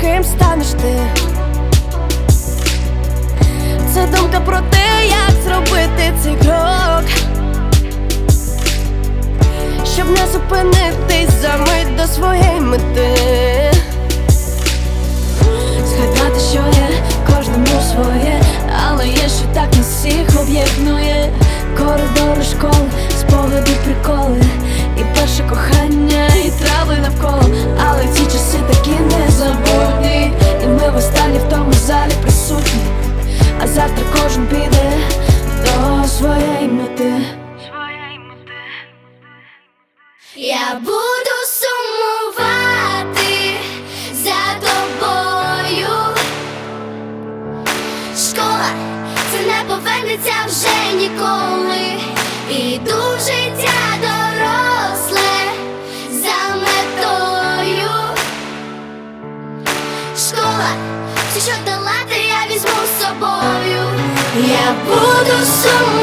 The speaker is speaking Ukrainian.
ким станеш ти. Це думка про те, як зробити цей крок, щоб не зупинитись за мить до своєї мети. Згадати, що є кожному своє, але є, що так всіх об'єднує. Коридори школи, спогади, приколи, і перше кохання, і трави навколо. Але ці часи такі незабутні, мети. Я буду сумувати за тобою. Школа це не повернеться вже ніколи. Іду в життя доросле за метою. Школа, все, що долати, я візьму з собою. Я буду сумувати